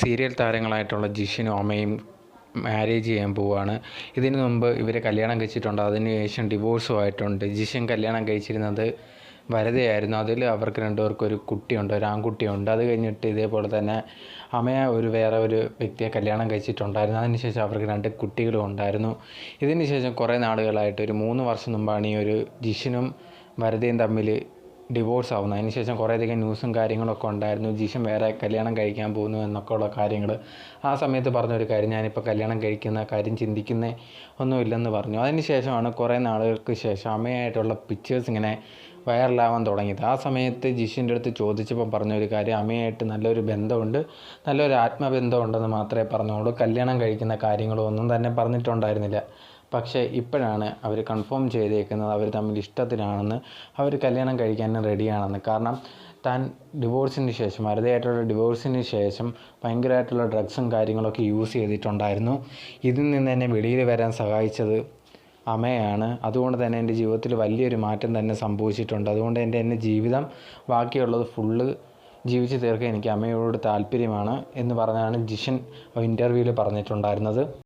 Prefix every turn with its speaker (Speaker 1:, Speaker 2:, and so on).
Speaker 1: Serial താരങ്ങളായിട്ടുള്ള ജിഷിനും അമ്മയും marriage ചെയ്യാൻ പോവുകയാണ് ഇതിനു മുമ്പ് ഇവർ കല്യാണം കഴിച്ചിട്ടുണ്ട്. അതിന് ശേഷം ഡിവോഴ്സും ആയിട്ടുണ്ട്. ജിഷൻ കല്യാണം കഴിച്ചിരുന്നത് വരതയായിരുന്നു. അതിൽ അവർക്ക് രണ്ടുപേർക്കും ഒരു കുട്ടിയുണ്ട് ഒരു ആൺകുട്ടിയുണ്ട്. അത് കഴിഞ്ഞിട്ട് ഇതേപോലെ തന്നെ അമ്മയെ ഒരു വേറെ ഒരു വ്യക്തിയെ കല്യാണം കഴിച്ചിട്ടുണ്ടായിരുന്നു. അതിനുശേഷം അവർക്ക് രണ്ട് കുട്ടികളും ഉണ്ടായിരുന്നു. ഇതിന് ശേഷം കുറേ നാളുകളായിട്ട് ഒരു മൂന്ന് വർഷം മുമ്പാണ് ഈ ഒരു ജിഷനും വരതയും തമ്മിൽ ഡിവോഴ്സ് ആവുന്നു. അതിനുശേഷം കുറേയധികം ന്യൂസും കാര്യങ്ങളൊക്കെ ഉണ്ടായിരുന്നു. ജിഷൻ വേറെ കല്യാണം കഴിക്കാൻ പോകുന്നു എന്നൊക്കെ ഉള്ള കാര്യങ്ങൾ ആ സമയത്ത് പറഞ്ഞൊരു കാര്യം ഞാനിപ്പോൾ കല്യാണം കഴിക്കുന്ന കാര്യം ചിന്തിക്കുന്നേ ഒന്നുമില്ലെന്ന് പറഞ്ഞു. അതിന് ശേഷമാണ് കുറേ നാളുകൾക്ക് ശേഷം അമ്മയായിട്ടുള്ള പിക്ചേഴ്സ് ഇങ്ങനെ വൈറലാവാൻ തുടങ്ങിയത്. ആ സമയത്ത് ജിഷിന്റെ അടുത്ത് ചോദിച്ചപ്പോൾ പറഞ്ഞൊരു കാര്യം അമ്മയായിട്ട് നല്ലൊരു ബന്ധമുണ്ട് നല്ലൊരു ആത്മബന്ധമുണ്ടെന്ന് മാത്രമേ പറഞ്ഞുള്ളൂ. കല്യാണം കഴിക്കുന്ന കാര്യങ്ങളോ ഒന്നും തന്നെ പറഞ്ഞിട്ടുണ്ടായിരുന്നില്ല. പക്ഷേ ഇപ്പോഴാണ് അവർ കൺഫേം ചെയ്തേക്കുന്നത് അവർ തമ്മിൽ ഇഷ്ടത്തിലാണെന്ന് അവർ കല്യാണം കഴിക്കാൻ റെഡിയാണെന്ന് കാരണം താൻ ഡിവോഴ്സിന് ശേഷം അരുതായിട്ടുള്ള ഡിവോഴ്സിന് ശേഷം ഭയങ്കരമായിട്ടുള്ള ഡ്രഗ്സും കാര്യങ്ങളൊക്കെ യൂസ് ചെയ്തിട്ടുണ്ടായിരുന്നു. ഇതിൽ നിന്ന് എന്നെ വെളിയിൽ വരാൻ സഹായിച്ചത് അമ്മയാണ്. അതുകൊണ്ട് തന്നെ എന്റെ ജീവിതത്തിൽ വലിയൊരു മാറ്റം തന്നെ സംഭവിച്ചിട്ടുണ്ട്. അതുകൊണ്ട് എന്റെ എന്റെ ജീവിതം ബാക്കിയുള്ളത് ഫുള്ള് ജീവിച്ച് തീർക്കാൻ എനിക്ക് അമ്മയോട് താല്പര്യമാണ് എന്ന് പറഞ്ഞാണ് ജിഷൻ ഇന്റർവ്യൂവിൽ പറഞ്ഞിട്ടുണ്ടായിരുന്നത്.